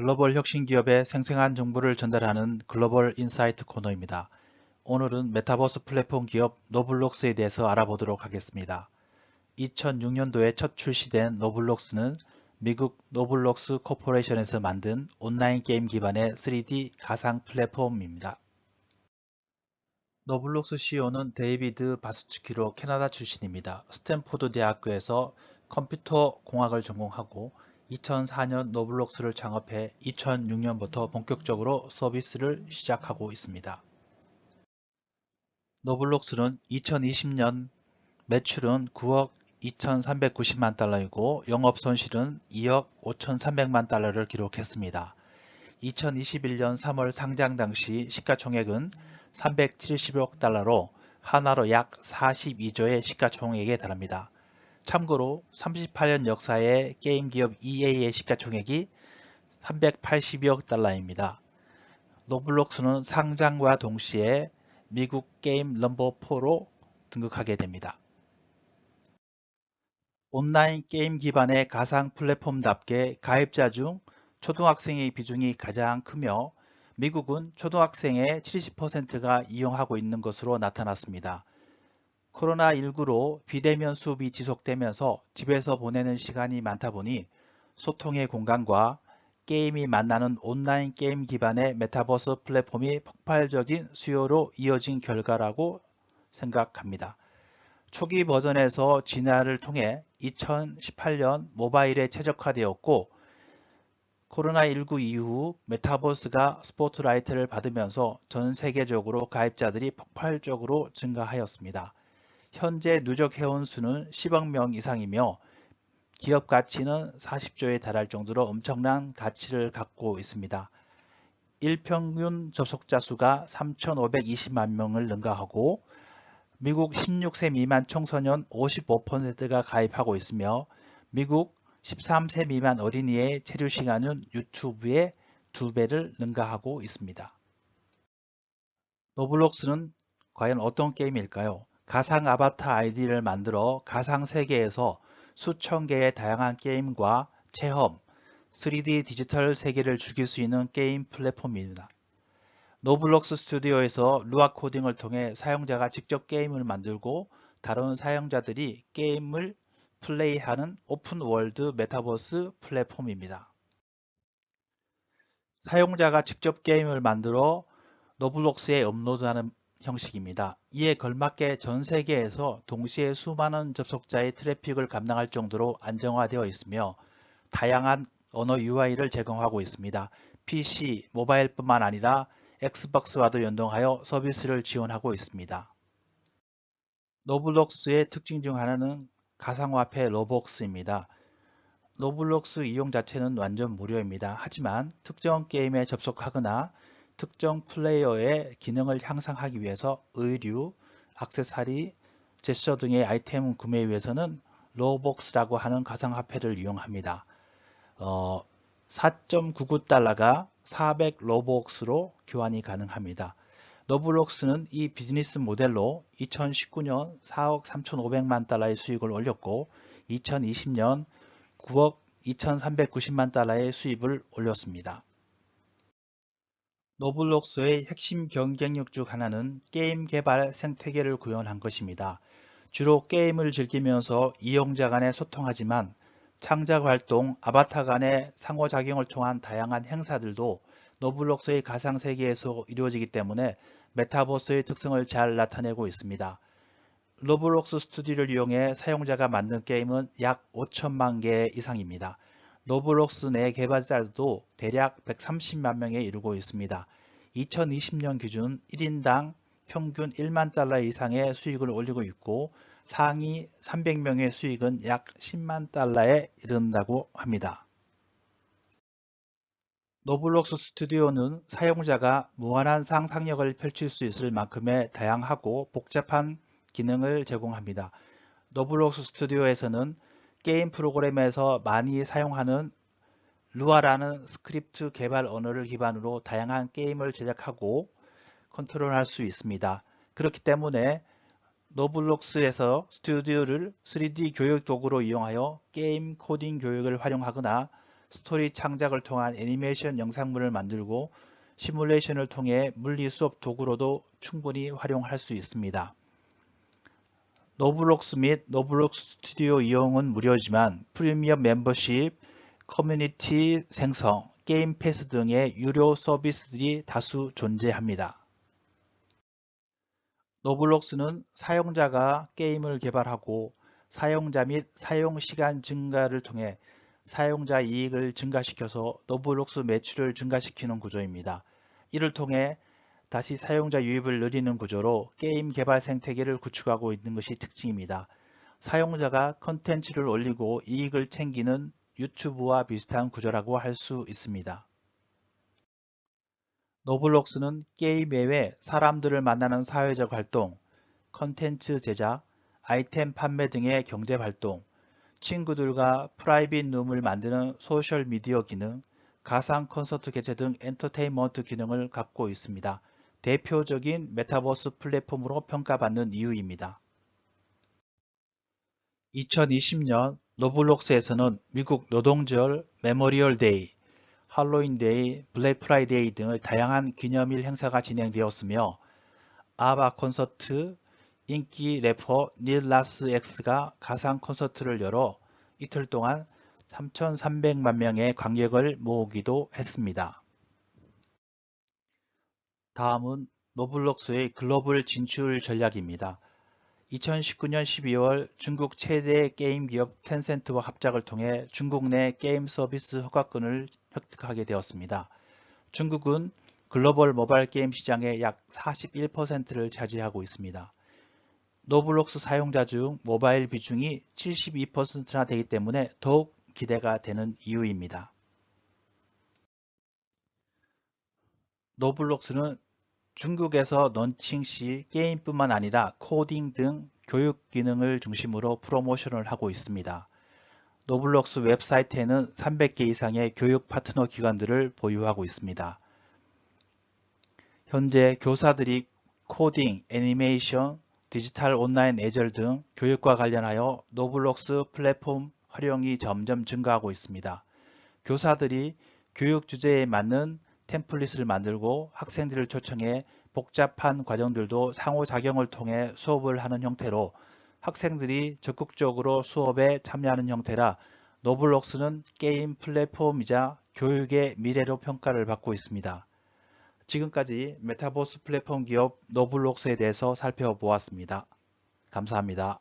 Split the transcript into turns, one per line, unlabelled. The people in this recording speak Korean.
글로벌 혁신 기업의 생생한 정보를 전달하는 글로벌 인사이트 코너입니다. 오늘은 메타버스 플랫폼 기업 노블록스에 대해서 알아보도록 하겠습니다. 2006년도에 첫 출시된 노블록스는 미국 노블록스 코퍼레이션에서 만든 온라인 게임 기반의 3D 가상 플랫폼입니다. 노블록스 CEO는 데이비드 바스츠키로 캐나다 출신입니다. 스탠포드 대학교에서 컴퓨터 공학을 전공하고 2004년 노블록스를 창업해 2006년부터 본격적으로 서비스를 시작하고 있습니다. 노블록스는 2020년 매출은 9억 2,390만 달러이고 영업 손실은 2억 5,300만 달러를 기록했습니다. 2021년 3월 상장 당시 시가총액은 370억 달러로 하나로 약 42조의 시가총액에 달합니다. 참고로 38년 역사의 게임 기업 EA의 시가총액이 380억 달러입니다. 노블록스는 상장과 동시에 미국 게임 넘버 4로 등극하게 됩니다. 온라인 게임 기반의 가상 플랫폼답게 가입자 중 초등학생의 비중이 가장 크며 미국은 초등학생의 70%가 이용하고 있는 것으로 나타났습니다. 코로나19로 비대면 수업이 지속되면서 집에서 보내는 시간이 많다 보니 소통의 공간과 게임이 만나는 온라인 게임 기반의 메타버스 플랫폼이 폭발적인 수요로 이어진 결과라고 생각합니다. 초기 버전에서 진화를 통해 2018년 모바일에 최적화되었고 코로나19 이후 메타버스가 스포트라이트를 받으면서 전 세계적으로 가입자들이 폭발적으로 증가하였습니다. 현재 누적 회원 수는 10억 명 이상이며 기업 가치는 40조에 달할 정도로 엄청난 가치를 갖고 있습니다. 일평균 접속자 수가 3,520만 명을 능가하고 미국 16세 미만 청소년 55%가 가입하고 있으며 미국 13세 미만 어린이의 체류 시간은 유튜브의 2배를 능가하고 있습니다. 노블록스는 과연 어떤 게임일까요? 가상 아바타 아이디를 만들어 가상 세계에서 수천 개의 다양한 게임과 체험, 3D 디지털 세계를 즐길 수 있는 게임 플랫폼입니다. 노블록스 스튜디오에서 루아 코딩을 통해 사용자가 직접 게임을 만들고 다른 사용자들이 게임을 플레이하는 오픈 월드 메타버스 플랫폼입니다. 사용자가 직접 게임을 만들어 노블록스에 업로드하는 형식입니다. 이에 걸맞게 전 세계에서 동시에 수많은 접속자의 트래픽을 감당할 정도로 안정화되어 있으며 다양한 언어 UI를 제공하고 있습니다. PC, 모바일뿐만 아니라 엑스박스와도 연동하여 서비스를 지원하고 있습니다. 노블록스의 특징 중 하나는 가상화폐 로벅스입니다. 노블록스 이용 자체는 완전 무료입니다. 하지만 특정 게임에 접속하거나 특정 플레이어의 기능을 향상하기 위해서 의류, 악세사리, 제스처 등의 아이템 구매에 위해서는 로벅스라고 하는 가상화폐를 이용합니다. 어, 4.99달러가 400 로벅스로 교환이 가능합니다. 노블록스는 이 비즈니스 모델로 2019년 4억 3,500만 달러의 수익을 올렸고 2020년 9억 2,390만 달러의 수입을 올렸습니다. 노블록스의 핵심 경쟁력 중 하나는 게임 개발 생태계를 구현한 것입니다. 주로 게임을 즐기면서 이용자 간에 소통하지만 창작 활동, 아바타 간의 상호작용을 통한 다양한 행사들도 노블록스의 가상세계에서 이루어지기 때문에 메타버스의 특성을 잘 나타내고 있습니다. 노블록스 스튜디오를 이용해 사용자가 만든 게임은 약 5천만 개 이상입니다. 노블록스 내 개발자도 대략 130만 명에 이르고 있습니다. 2020년 기준 1인당 평균 1만 달러 이상의 수익을 올리고 있고 상위 300명의 수익은 약 10만 달러에 이른다고 합니다. 노블록스 스튜디오는 사용자가 무한한 상상력을 펼칠 수 있을 만큼의 다양하고 복잡한 기능을 제공합니다. 노블록스 스튜디오에서는 게임 프로그램에서 많이 사용하는 루아라는 스크립트 개발 언어를 기반으로 다양한 게임을 제작하고 컨트롤할 수 있습니다. 그렇기 때문에 노블록스에서 스튜디오를 3D 교육 도구로 이용하여 게임 코딩 교육을 활용하거나 스토리 창작을 통한 애니메이션 영상물을 만들고 시뮬레이션을 통해 물리 수업 도구로도 충분히 활용할 수 있습니다. 노블록스 및 노블록스 스튜디오 이용은 무료지만 프리미엄 멤버십, 커뮤니티 생성, 게임 패스 등의 유료 서비스들이 다수 존재합니다. 노블록스는 사용자가 게임을 개발하고 사용자 및 사용 시간 증가를 통해 사용자 이익을 증가시켜서 노블록스 매출을 증가시키는 구조입니다. 이를 통해 다시 사용자 유입을 늘리는 구조로 게임 개발 생태계를 구축하고 있는 것이 특징입니다. 사용자가 컨텐츠를 올리고 이익을 챙기는 유튜브와 비슷한 구조라고 할 수 있습니다. 노블록스는 게임 외에 사람들을 만나는 사회적 활동, 컨텐츠 제작, 아이템 판매 등의 경제 활동, 친구들과 프라이빗 룸을 만드는 소셜 미디어 기능, 가상 콘서트 개최 등 엔터테인먼트 기능을 갖고 있습니다. 대표적인 메타버스 플랫폼으로 평가받는 이유입니다. 2020년 노블록스에서는 미국 노동절, 메모리얼 데이, 할로윈 데이, 블랙 프라이데이 등의 다양한 기념일 행사가 진행되었으며 아바 콘서트, 인기 래퍼 닐 라스 X가 가상 콘서트를 열어 이틀 동안 3,300만 명의 관객을 모으기도 했습니다. 다음은 노블록스의 글로벌 진출 전략입니다. 2019년 12월 중국 최대 게임 기업 텐센트와 합작을 통해 중국 내 게임 서비스 허가권을 획득하게 되었습니다. 중국은 글로벌 모바일 게임 시장의 약 41%를 차지하고 있습니다. 노블록스 사용자 중 모바일 비중이 72%나 되기 때문에 더욱 기대가 되는 이유입니다. 노블록스는 중국에서 런칭 시 게임뿐만 아니라 코딩 등 교육 기능을 중심으로 프로모션을 하고 있습니다. 노블록스 웹사이트에는 300개 이상의 교육 파트너 기관들을 보유하고 있습니다. 현재 교사들이 코딩, 애니메이션, 디지털 온라인 애절 등 교육과 관련하여 노블록스 플랫폼 활용이 점점 증가하고 있습니다. 교사들이 교육 주제에 맞는 템플릿을 만들고 학생들을 초청해 복잡한 과정들도 상호작용을 통해 수업을 하는 형태로 학생들이 적극적으로 수업에 참여하는 형태라 노블록스는 게임 플랫폼이자 교육의 미래로 평가를 받고 있습니다. 지금까지 메타버스 플랫폼 기업 노블록스에 대해서 살펴보았습니다. 감사합니다.